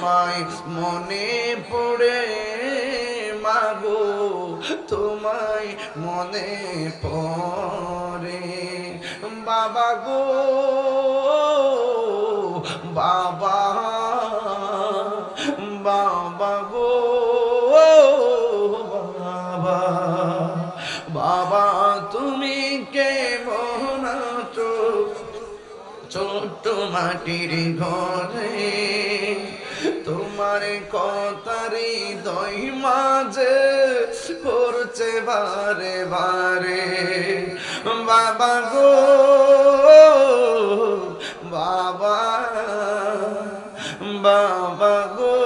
তোমায় মনে পড়ে, মাগো, তোমায় মনে পড়ে। বাবা গো, বাবা বাবা গো, বাবা বাবা, তুমি কে আছো? ছোট্ট মাটির ঘরে তোমার কথারি দই মাঝে পড়ছে বারে বারে। বাবা গো, বাবা বাবা গো,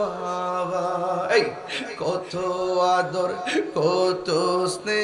বাবা। এই, কত আদর, কত স্নেহ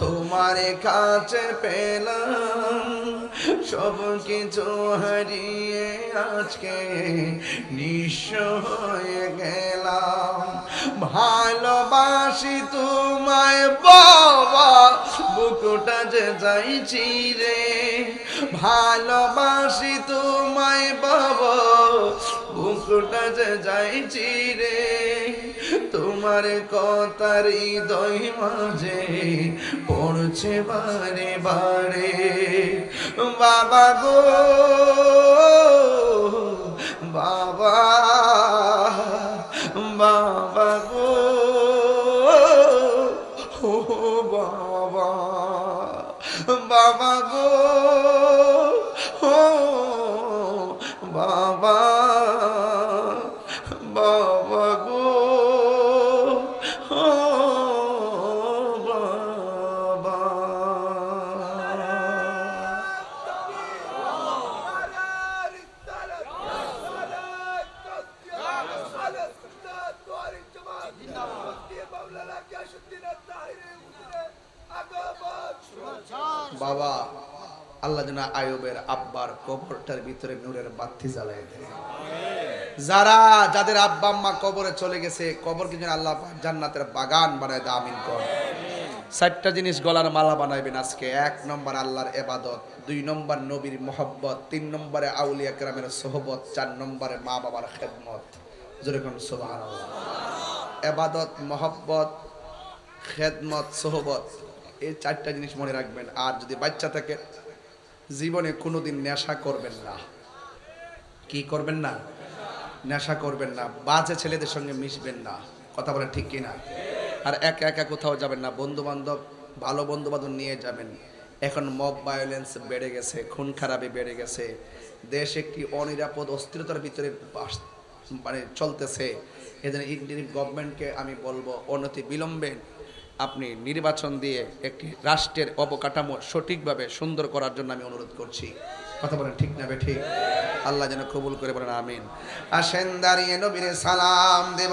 তোমার কাছে পেলাম, সব কিছু হারিয়ে আজকে নিঃস্ব হয়ে গেলাম। ভালোবাসি তোমায় বাবা, বুকুটা যে যাইছি রে। ভালোবাসি তোমায় বাবা, বুকুটা যে যাইছি রে। তোমার কথার হৃদয় মাঝে পড়ছে বারে বারে। বাবা গো, বাবা বাবা গো, ও বাবা বাবা গো। বাবা, আল্লাহ যেন আয়ুবের আব্বার কবরটার ভিতরে নূরের বাতি জ্বালাই দেয়। যারা, যাদের আব্বা আম্মা কবরে চলে গেছে, কবরকে যেন আল্লাহ জান্নাতের বাগান বানায় দেয়, আমিন কর। চারটা জিনিস গলার মালা বানাইবেন আজকে। এক নম্বর আল্লাহর এবাদত, দুই নম্বর নবীর মোহব্বত, তিন নম্বরে আউলিয়া কেরামের সোহবত, চার নম্বরে মা বাবার খেদমত। যেরকম সোহান এবাদত, মোহব্বত, খেদমত, সোহবত। এই চারটা জিনিস মনে রাখবেন। আর যদি বাচ্চা থাকে, জীবনে কোনোদিন নেশা করবেন না। কি করবেন না? নেশা করবেন না। বাজে ছেলেদের সঙ্গে মিশবেন না। কথা বলে ঠিক কিনা? আর একা একা কোথাও যাবেন না। বন্ধু বান্ধব ভালো বন্ধু বান্ধব নিয়ে যাবেন। এখন মব ভায়োলেন্স বেড়ে গেছে, খুন খারাপি বেড়ে গেছে। দেশ একটি অনিরাপদ, অস্থিরতার ভিতরে মানে চলতেছে। এজন্য ইন্ডিয়ান গভর্নমেন্টকে আমি বলব, অনতি বিলম্বে আপনি নির্বাচন দিয়ে একটি রাষ্ট্রের অবকাঠামো সঠিকভাবে সুন্দর করার জন্য আমি অনুরোধ করছি। কথা বলেন ঠিক না ঠিক আল্লাহ যেন কবুল করে বলেন, আমিন। আসেন দাঁড়িয়ে নবীরে সালাম দেব